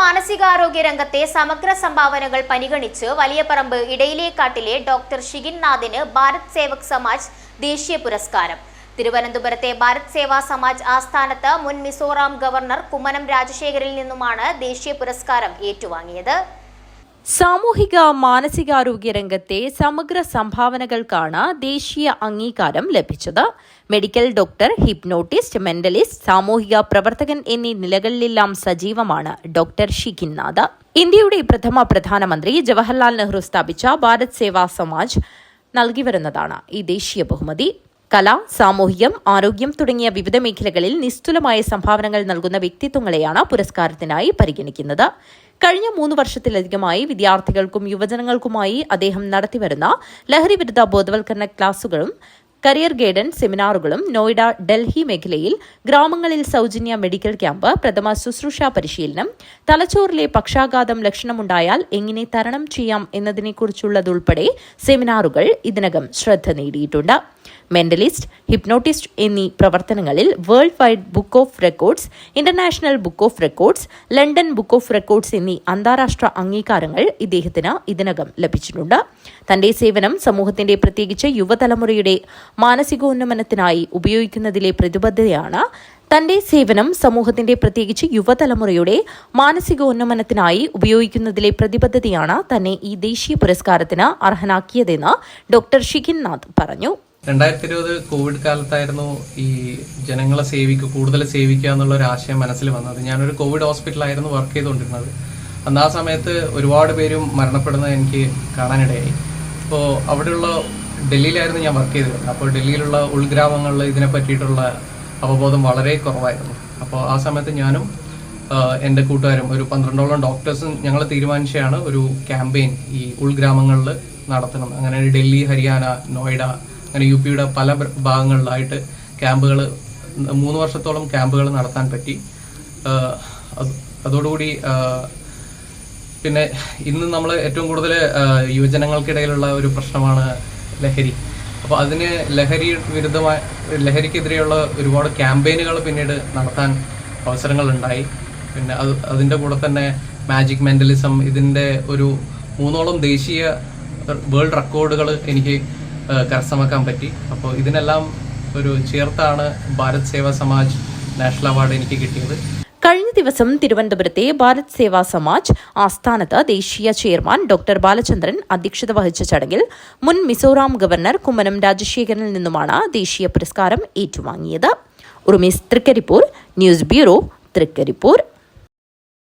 മാനസികാരോഗ്യ രംഗത്തെ സമഗ്ര സംഭാവനകൾ പരിഗണിച്ച് വലിയപറമ്പ് ഇടയിലേക്കാട്ടിലെ ഡോക്ടർ ഷിഗിൻ നാഥിന് ഭാരത് സേവക് സമാജ് ദേശീയ പുരസ്കാരം. തിരുവനന്തപുരത്തെ ഭാരത് സേവാ സമാജ് ആസ്ഥാനത്ത് മുൻ മിസോറാം ഗവർണർ കുമ്മനം രാജശേഖരിൽ നിന്നുമാണ് ദേശീയ പുരസ്കാരം ഏറ്റുവാങ്ങിയത്. സാമൂഹിക മാനസികാരോഗ്യ രംഗത്തെ സമഗ്ര സംഭാവനകൾക്കാണ് ദേശീയ അംഗീകാരം ലഭിച്ചത്. മെഡിക്കൽ ഡോക്ടർ ഹിപ്നോട്ടിസ്റ്റ് മെന്റലിസ്റ്റ് സാമൂഹിക പ്രവർത്തകൻ എന്നീ നിലകളിലെല്ലാം സജീവമാണ് ഡോക്ടർ ഷിഖിൻനാഥ്. ഇന്ത്യയുടെ പ്രഥമ പ്രധാനമന്ത്രി ജവഹർലാൽ നെഹ്റു സ്ഥാപിച്ച ഭാരത് സേവാ സമാജ് നൽകി വരുന്നതാണ് ഈ ദേശീയ ബഹുമതി. കല സാമൂഹ്യം ആരോഗ്യം തുടങ്ങിയ വിവിധ മേഖലകളിൽ നിസ്തുലമായ സംഭാവനകൾ നൽകുന്ന വ്യക്തിത്വങ്ങളെയാണ് പുരസ്കാരത്തിനായി പരിഗണിക്കുന്നത്. കഴിഞ്ഞ മൂന്ന് വർഷത്തിലധികമായി വിദ്യാർത്ഥികൾക്കും യുവജനങ്ങൾക്കുമായി അദ്ദേഹം നടത്തിവരുന്ന ലഹരി വിരുദ്ധ ബോധവൽക്കരണ ക്ലാസുകളും കരിയർ ഗൈഡൻസ് സെമിനാറുകളും നോയിഡ ഡൽഹി മേഖലയിൽ ഗ്രാമങ്ങളിൽ സൗജന്യ മെഡിക്കൽ ക്യാമ്പ് പ്രഥമ ശുശ്രൂഷാ പരിശീലനം തലച്ചോറിലെ പക്ഷാഘാതം ലക്ഷണമുണ്ടായാൽ എങ്ങനെ തരണം ചെയ്യാം എന്നതിനെക്കുറിച്ചുള്ളതുൾപ്പെടെ സെമിനാറുകൾ ഇതിനകം ശ്രദ്ധ നേടിയിട്ടുണ്ട്. മെന്റലിസ്റ്റ് ഹിപ്നോട്ടിസ്റ്റ് എന്നീ പ്രവർത്തനങ്ങളിൽ world wide book of records international book of records London book of records എന്നീ അന്താരാഷ്ട്ര അംഗീകാരങ്ങൾ ഇദ്ദേഹത്തിന് ഇതിനകം ലഭിച്ചിട്ടുണ്ട്. തന്റെ സേവനം സമൂഹത്തിന്റെ പ്രത്യേകിച്ച് യുവതലമുറയുടെ മാനസികോന്നമനത്തിനായി ഉപയോഗിക്കുന്നതിലെ പ്രതിബദ്ധതയാണ്. തന്റെ സേവനം സമൂഹത്തിന്റെ പ്രത്യേകിച്ച് യുവതലമുറയുടെ മാനസികോന്നമനത്തിനായി ഉപയോഗിക്കുന്നതിലെ പ്രതിബദ്ധതയാണ് തന്നെ ഈ ദേശീയ പുരസ്കാരത്തിന് അർഹനാക്കിയതെന്ന് ഡോക്ടർ ഷിഖിൻ നാഥ് പറഞ്ഞു. രണ്ടായിരത്തി ഇരുപത് കോവിഡ് കാലത്തായിരുന്നു ഈ ജനങ്ങളെ സേവിക്കുക കൂടുതൽ സേവിക്കുക എന്നുള്ള ഒരു ആശയം മനസ്സിൽ വന്നത്. ഞാനൊരു കോവിഡ് ഹോസ്പിറ്റലായിരുന്നു വർക്ക് ചെയ്തുകൊണ്ടിരുന്നത്. അന്ന് ആ സമയത്ത് ഒരുപാട് പേരും മരണപ്പെടുന്നത് എനിക്ക് കാണാനിടയായി. അപ്പോൾ അവിടെയുള്ള ഡൽഹിയിലായിരുന്നു ഞാൻ വർക്ക് ചെയ്തിരുന്നത്. അപ്പോൾ ഡൽഹിയിലുള്ള ഉൾഗ്രാമങ്ങളിൽ ഇതിനെ പറ്റിയിട്ടുള്ള അവബോധം വളരെ കുറവായിരുന്നു. അപ്പോൾ ആ സമയത്ത് ഞാനും എന്റെ കൂട്ടുകാരും ഒരു പന്ത്രണ്ടോളം ഡോക്ടേഴ്സും ഞങ്ങൾ തീരുമാനിച്ചാണ് ഒരു ക്യാമ്പയിൻ ഈ ഉൾഗ്രാമങ്ങളിൽ നടത്തണം. അങ്ങനെ ഡൽഹി ഹരിയാന നോയിഡ അങ്ങനെ യു പിയുടെ പല ഭാഗങ്ങളിലായിട്ട് ക്യാമ്പുകൾ മൂന്ന് വർഷത്തോളം ക്യാമ്പുകൾ നടത്താൻ പറ്റി. അതോടുകൂടി പിന്നെ ഇന്ന് നമ്മൾ ഏറ്റവും കൂടുതൽ യുവജനങ്ങൾക്കിടയിലുള്ള ഒരു പ്രശ്നമാണ് ലഹരി. അപ്പോൾ അതിന് ലഹരി വിരുദ്ധമായ ലഹരിക്കെതിരെയുള്ള ഒരുപാട് ക്യാമ്പയിനുകൾ പിന്നീട് നടത്താൻ അവസരങ്ങളുണ്ടായി. പിന്നെ അത് അതിന്റെ കൂടെ തന്നെ മാജിക് മെന്റലിസം ഇതിന്റെ ഒരു മൂന്നോളം ദേശീയ വേൾഡ് റെക്കോർഡുകൾ എനിക്ക് കരസ്ഥമാക്കാൻ പറ്റി. അപ്പോൾ ഇതിനെല്ലാം ഒരു ചേർത്താണ് ഭാരത് സേവാ സമാജ് നാഷണൽ അവാർഡ് എനിക്ക് കിട്ടിയത്. കഴിഞ്ഞ ദിവസം തിരുവനന്തപുരത്തെ ഭാരത് സേവാ സമാജ് ആസ്ഥാനത്ത് ദേശീയ ചെയർമാൻ ഡോക്ടർ ബാലചന്ദ്രൻ അധ്യക്ഷത വഹിച്ച ചടങ്ങിൽ മുൻ മിസോറാം ഗവർണർ കുമ്മനം രാജശേഖരനിൽ നിന്നുമാണ് ദേശീയ പുരസ്കാരം ഏറ്റുവാങ്ങിയത്. Urumees Thrikaripur news bureau Thrikaripur.